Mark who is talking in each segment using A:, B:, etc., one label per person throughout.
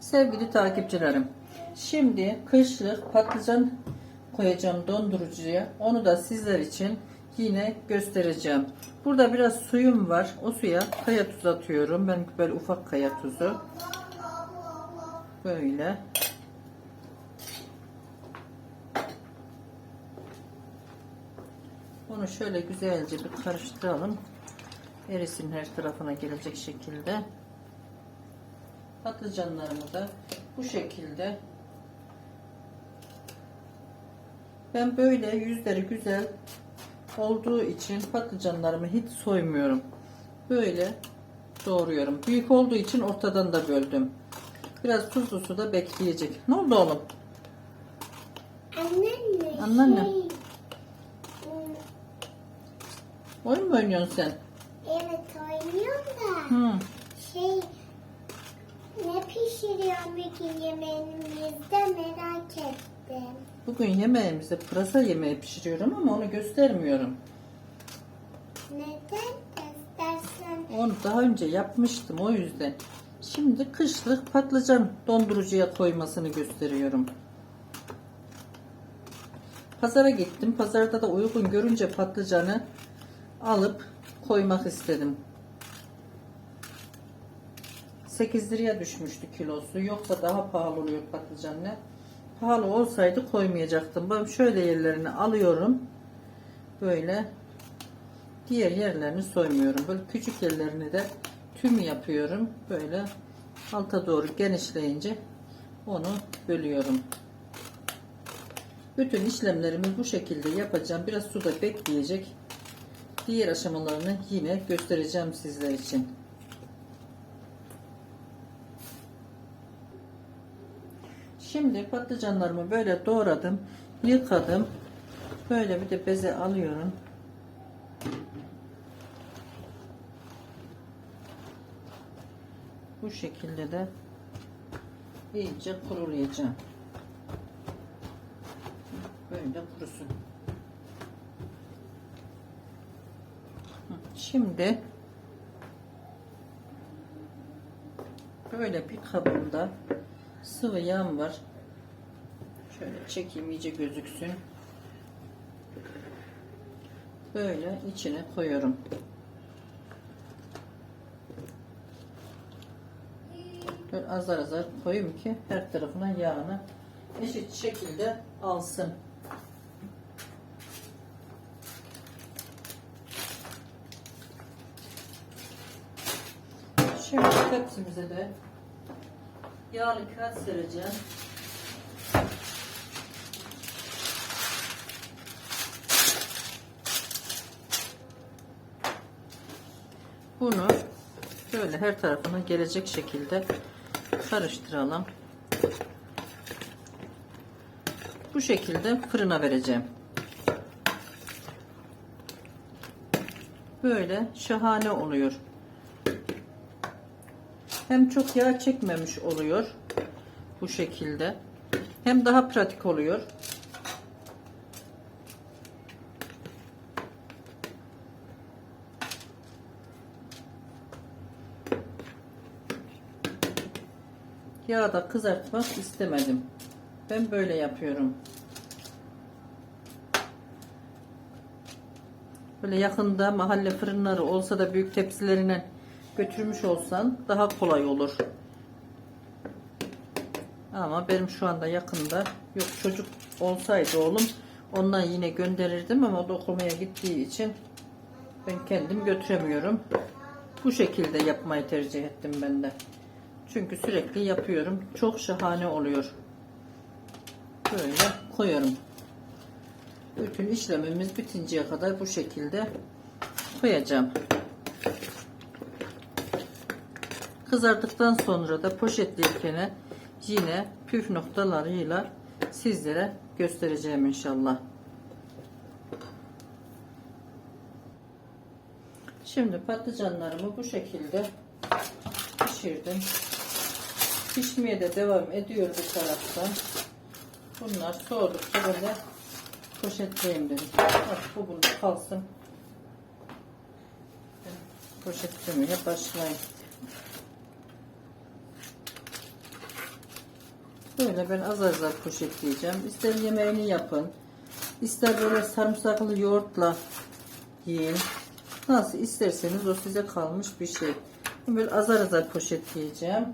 A: Sevgili takipçilerim, şimdi kışlık patlıcan koyacağım dondurucuya. Onu da sizler için yine göstereceğim. Burada biraz suyum var. O suya kaya tuzu atıyorum. Ben böyle ufak kaya tuzu. Böyle. Bunu şöyle güzelce bir karıştıralım. Erisin her tarafına gelecek şekilde. Patlıcanlarımı da bu şekilde ben böyle yüzleri güzel olduğu için patlıcanlarımı hiç soymuyorum. Böyle doğruyorum. Büyük olduğu için ortadan da böldüm. Biraz tuzlu suda bekleyecek. Ne oldu oğlum?
B: Anneanne.
A: Anneanne.
B: Şey,
A: Oyun mu oynuyorsun sen?
B: evet oynuyorum da.
A: Hı.
B: Şey ne pişiriyor bugün yemeğimizde merak ettim.
A: Bugün yemeğimizde pırasa yemeği pişiriyorum ama onu göstermiyorum.
B: Neden istersen
A: Onu daha önce yapmıştım o yüzden. Şimdi kışlık patlıcan dondurucuya koymasını gösteriyorum. Pazara gittim. Pazarda da uygun görünce patlıcanı alıp koymak istedim. 8 liraya düşmüştü kilosu. Yoksa daha pahalı oluyor patlıcanlar. Pahalı olsaydı koymayacaktım. Ben şöyle yerlerini alıyorum. Böyle Diğer yerlerini soymuyorum. Böyle küçük yerlerini de tüm yapıyorum. Böyle alta doğru genişleyince onu bölüyorum. Bütün işlemlerimi bu şekilde yapacağım. Biraz suda bekleyecek. Diğer aşamalarını yine göstereceğim sizler için. Şimdi patlıcanlarımı böyle doğradım. Yıkadım. Böyle bir de beze alıyorum. Bu şekilde de iyice kurulayacağım. Böyle kurusun. Şimdi böyle bir kabımda sıvı yağım var. Şöyle çekeyim iyice gözüksün. Böyle içine koyuyorum. Böyle azar azar koyayım ki her tarafına yağını eşit şekilde alsın. Şimdi tepsimize de yağlı kağıt sereceğim. Bunu böyle her tarafına gelecek şekilde karıştıralım. Bu şekilde fırına vereceğim. Böyle şahane oluyor. Hem çok yağ çekmemiş oluyor bu şekilde. Hem daha pratik oluyor. Yağda kızartmak istemedim. Ben böyle yapıyorum. Böyle yakında mahalle fırınları olsa da büyük tepsilerine götürmüş olsan daha kolay olur. Ama benim şu anda yakında yok çocuk olsaydı oğlum ondan yine gönderirdim ama o okumaya gittiği için ben kendim götüremiyorum. Bu şekilde yapmayı tercih ettim ben de. Çünkü sürekli yapıyorum. Çok şahane oluyor. Böyle koyuyorum. Bütün işlemimiz bitinceye kadar bu şekilde koyacağım. Kızardıktan sonra da poşetleyirken yine püf noktalarıyla sizlere göstereceğim inşallah. Şimdi patlıcanlarımı bu şekilde pişirdim. Pişmeye de devam ediyor bu taraftan. Bunlar soğudukça böyle poşetleyeyim dedim. Artık bu burada kalsın. Poşetlemeye başlayayım. Böyle ben azar azar poşetleyeceğim. İster yemeğini yapın. ister böyle sarımsaklı yoğurtla yiyin. Nasıl isterseniz o size kalmış bir şey. Böyle azar azar poşetleyeceğim.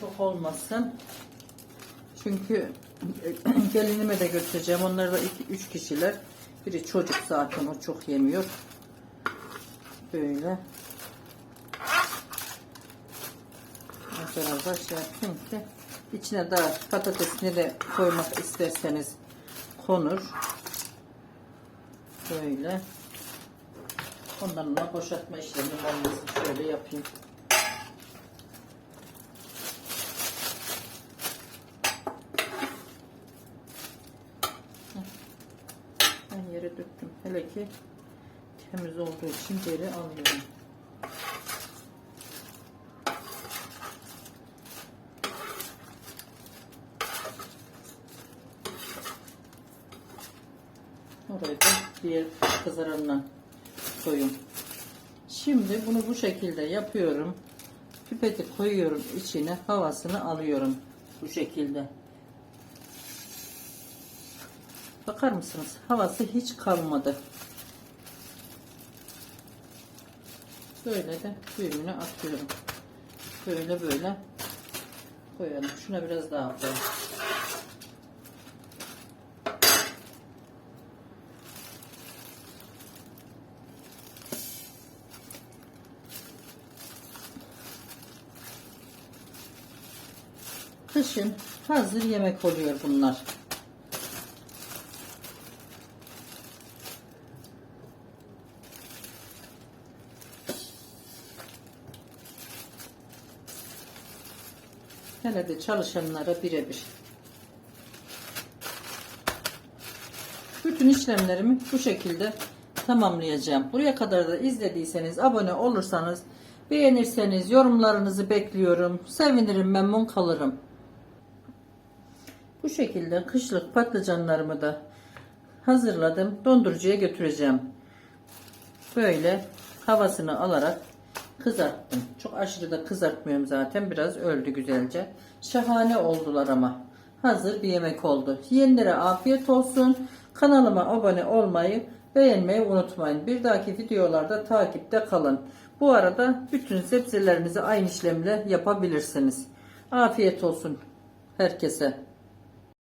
A: Çok olmasın. Çünkü gelinime de götüreceğim. Onlar da 2-3 kişiler. Biri çocuk zaten o çok yemiyor. Böyle. Azar azar şey yapayım ki içine daha patatesini de koymak isterseniz konur. Böyle. Ondan sonra boşaltma işlemi olmasın. Şöyle yapayım. Ben yere döktüm. Hele ki temiz olduğu için geri alıyorum. Oraya da diğer kızaranla koyun. Şimdi bunu bu şekilde yapıyorum. Pipeti koyuyorum içine havasını alıyorum. Bu şekilde. Bakar mısınız? Havası hiç kalmadı. Böyle de düğümünü atıyorum. Böyle böyle koyalım. Şuna biraz daha koyalım. Kışın hazır yemek oluyor bunlar. Hele de çalışanlara birebir. Bütün işlemlerimi bu şekilde tamamlayacağım. Buraya kadar da izlediyseniz, abone olursanız, beğenirseniz yorumlarınızı bekliyorum. Sevinirim, memnun kalırım. Bu şekilde kışlık patlıcanlarımı da hazırladım. Dondurucuya götüreceğim. Böyle havasını alarak kızarttım. Çok aşırı da kızartmıyorum zaten. Biraz öldü güzelce. Şahane oldular ama. Hazır bir yemek oldu. Yiyenlere afiyet olsun. Kanalıma abone olmayı, beğenmeyi unutmayın. Bir dahaki videolarda takipte kalın. Bu arada bütün sebzelerinizi aynı işlemle yapabilirsiniz. Afiyet olsun herkese.